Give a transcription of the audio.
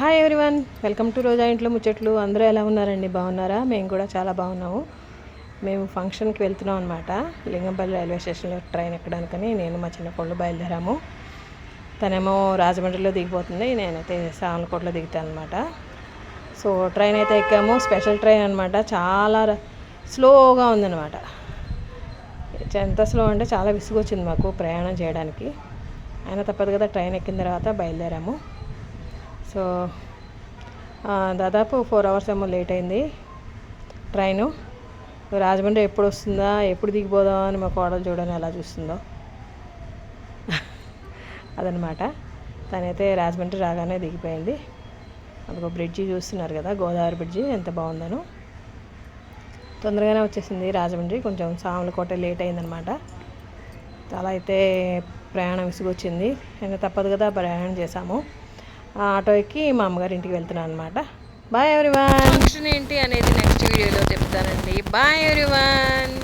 Hi everyone welcome to Roja ఇంట్లో ముచ్చట్లు అందరూ ఎలా ఉన్నారండి? బాగున్నారా? మేము కూడా చాలా బాగున్నాము. మేము ఫంక్షన్కి వెళ్తున్నాం అనమాట లింగంపల్లి రైల్వే స్టేషన్లో ట్రైన్ ఎక్కడానికని నేను మా చిన్న కోళ్ళు బయలుదేరాము. తనేమో రాజమండ్రిలో దిగిపోతుంది. నేనైతే సామలకోటలో దిగుతాను అనమాట సో ట్రైన్ అయితే ఎక్కాము. స్పెషల్ ట్రైన్ అనమాట చాలా స్లోగా ఉందన్నమాట. ఎంత స్లో అంటే చాలా విసుగొచ్చింది మాకు ప్రయాణం చేయడానికి. అయినా తప్పదు కదా ట్రైన్ ఎక్కిన తర్వాత బయలుదేరాము. సో దాదాపు ఫోర్ అవర్స్ ఏమో లేట్ అయింది ట్రైను. రాజమండ్రి ఎప్పుడు వస్తుందా ఎప్పుడు దిగిపోదాం అని మా కోడలు చూడని ఎలా చూస్తుందో. అదనమాట. తనైతే రాజమండ్రి రాగానే దిగిపోయింది. అదొక బ్రిడ్జి చూస్తున్నారు కదా గోదావరి బ్రిడ్జి ఎంత బాగుందనో. తొందరగానే వచ్చేసింది రాజమండ్రి కొంచెం సామలకోట లేట్ అయిందనమాట. చాలా అయితే ప్రయాణం విసుగొచ్చింది. అయినా తప్పదు కదా ప్రయాణం చేశాము. ఆటో ఎక్కి మా అమ్మగారి ఇంటికి వెళ్తున్నాను అనమాట బాయ్ ఎవ్రీవన్ ఫంక్షన్ ఏంటి అనేది నెక్స్ట్ వీడియోలో చెప్తానండి. Bye everyone